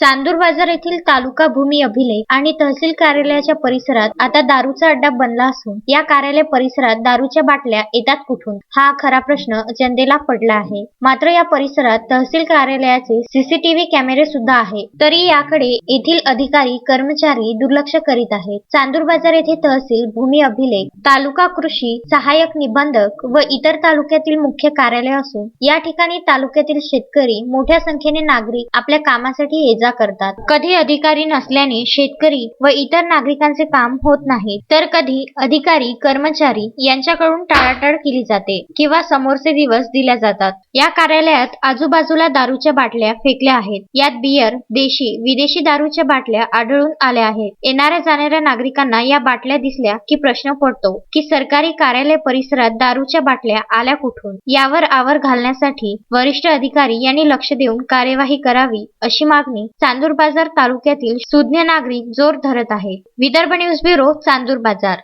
चांदूर बाजार येथील तालुका भूमी अभिलेख आणि तहसील कार्यालयाच्या परिसरात आता दारूचा अड्डा बनला असून या कार्यालय परिसरात दारूच्या बाटल्या येतात कुठून? हा खरा प्रश्न जनतेला पडला आहे. मात्र या परिसरात तहसील कार्यालयाचे सीसीटीव्ही कॅमेरे सुद्धा आहे. तरी याकडे येथील अधिकारी कर्मचारी दुर्लक्ष करीत आहेत. चांदूर बाजार येथे तहसील भूमी अभिलेख तालुका कृषी सहाय्यक निबंधक व इतर तालुक्यातील मुख्य कार्यालय असून या ठिकाणी तालुक्यातील शेतकरी मोठ्या संख्येने नागरिक आपल्या कामासाठी ये जा करतात. कधी अधिकारी नसल्याने शेतकरी व इतर नागरिकांचे काम होत नाही तर कधी अधिकारी कर्मचारी यांच्याकडून टाळाटाळ केली जाते किंवा समोरचे दिवस दिल्या जातात. या कार्यालयात आजूबाजूला दारूच्या बाटल्या फेकल्या आहेत. यात बियर देशी विदेशी दारूच्या बाटल्या आढळून आल्या आहेत. येणाऱ्या जाणाऱ्या नागरिकांना या बाटल्या दिसल्या की प्रश्न पडतो की सरकारी कार्यालय परिसरात दारूच्या बाटल्या आल्या कुठून? यावर आवर घालण्यासाठी वरिष्ठ अधिकारी यांनी लक्ष देऊन कार्यवाही करावी अशी मागणी चांदूर बाजार तालुक्यातील सुज्ञ नागरिक जोर धरत आहे. विदर्भ न्यूज ब्युरो चांदूर बाजार.